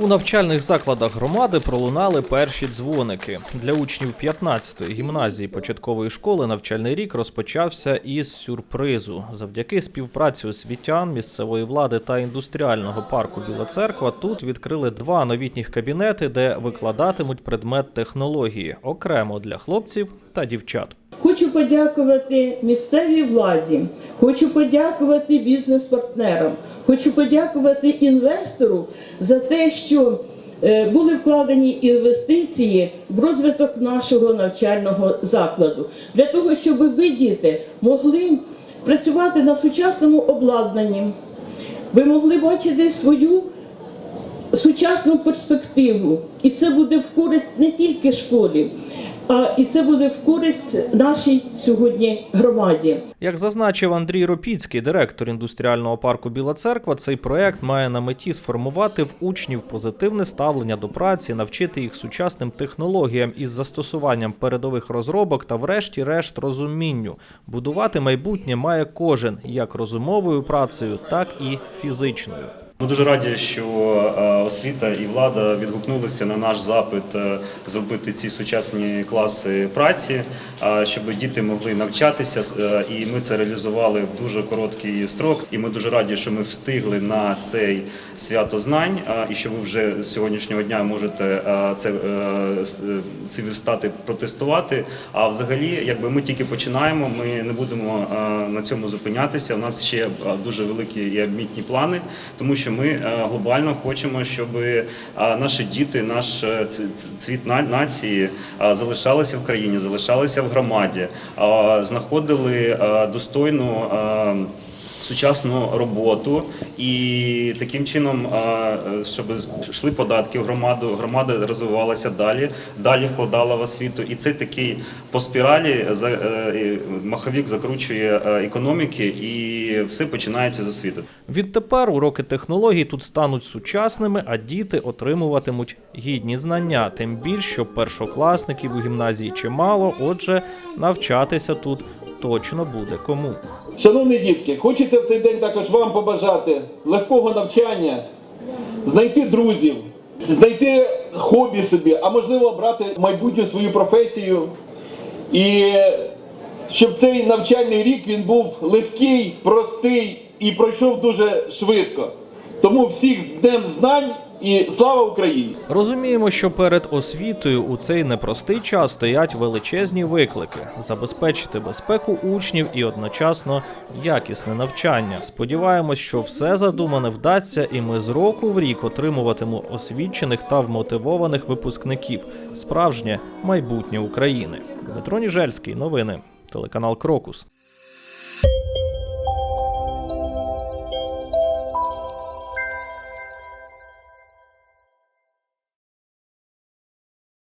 У навчальних закладах громади пролунали перші дзвоники. Для учнів 15-ї гімназії початкової школи навчальний рік розпочався із сюрпризу. Завдяки співпраці освітян, місцевої влади та індустріального парку Біла Церква тут відкрили два новітніх кабінети, де викладатимуть предмет технології окремо для хлопців та дівчат. Хочу подякувати місцевій владі, хочу подякувати бізнес-партнерам, хочу подякувати інвестору за те, що е, були вкладені інвестиції в розвиток нашого навчального закладу, для того, щоб ви, діти, могли працювати на сучасному обладнанні, ви могли бачити свою сучасну перспективу, і це буде в користь не тільки школі, і це буде в користь нашій сьогодні громаді. Як зазначив Андрій Ропіцький, директор індустріального парку Біла Церква, цей проект має на меті сформувати в учнів позитивне ставлення до праці, навчити їх сучасним технологіям із застосуванням передових розробок та, врешті-решт, розумінню. Будувати майбутнє має кожен як розумовою працею, так і фізичною. Ми дуже раді, що е, освіта і влада відгукнулися на наш запит е, зробити ці сучасні класи праці, щоб діти могли навчатися. е, І ми це реалізували в дуже короткий строк. І ми дуже раді, що ми встигли на цей свято знань, і що ви вже з сьогоднішнього дня можете це е, е, ці верстати протестувати. А взагалі, якби ми тільки починаємо, ми не будемо на цьому зупинятися. У нас ще дуже великі і амбітні плани, тому що ми глобально хочемо, щоб наші діти, наш цвіт нації залишалися в країні, залишалися в громаді, е, знаходили е, достойну. е, Сучасну роботу і таким чином, е, щоб йшли податки в громаду, громада розвивалася далі, далі вкладала в освіту. І це такий по спіралі е, маховік закручує економіки економіки, і все починається з освіти. Відтепер уроки технологій тут стануть сучасними, а діти отримуватимуть гідні знання. Тим більше, що першокласників у гімназії чимало, отже, навчатися тут точно буде кому. Шановні дітки, хочеться в цей день також вам побажати легкого навчання, знайти друзів, знайти хобі собі, а можливо обрати майбутню свою професію. І щоб цей навчальний рік він був легкий, простий і пройшов дуже швидко. Тому всіх з днем знань і слава Україні! Розуміємо, що перед освітою у цей непростий час стоять величезні виклики: забезпечити безпеку учнів і одночасно якісне навчання. Сподіваємось, що все задумане вдасться, і ми з року в рік отримуватимемо освічених та вмотивованих випускників. Справжнє майбутнє України. Дмитро Ніжельський, новини, телеканал Крокус.